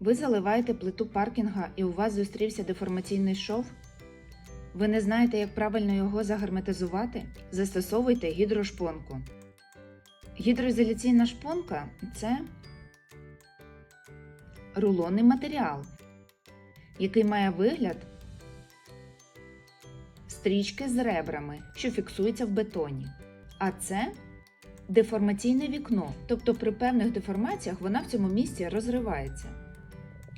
Ви заливаєте плиту паркінга і у вас зустрівся деформаційний шов? Ви не знаєте, як правильно його загерметизувати? Застосовуйте гідрошпонку. Гідроізоляційна шпонка це рулонний матеріал, який має вигляд стрічки з ребрами, що фіксується в бетоні. А це деформаційне вікно, тобто при певних деформаціях вона в цьому місці розривається.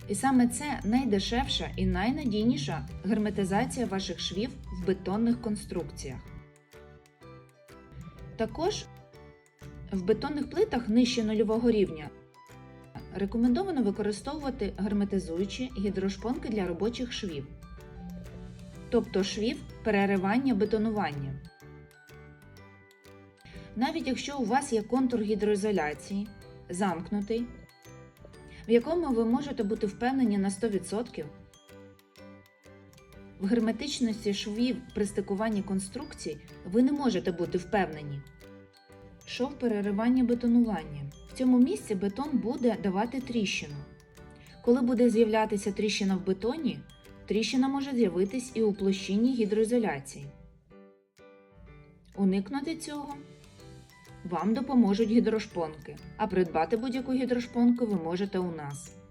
І саме це найдешевша і найнадійніша герметизація ваших швів в бетонних конструкціях. Також в бетонних плитах нижче нульового рівня рекомендовано використовувати герметизуючі гідрошпонки для робочих швів, тобто швів переривання бетонування. Навіть якщо у вас є контур гідроізоляції, замкнутий, в якому ви можете бути впевнені на 100%, в герметичності швів при стикуванні конструкцій ви не можете бути впевнені. Шов переривання бетонування. В цьому місці бетон буде давати тріщину. Коли буде з'являтися тріщина в бетоні, тріщина може з'явитись і у площині гідроізоляції. Уникнути цього вам допоможуть гідрошпонки, а придбати будь-яку гідрошпонку ви можете у нас.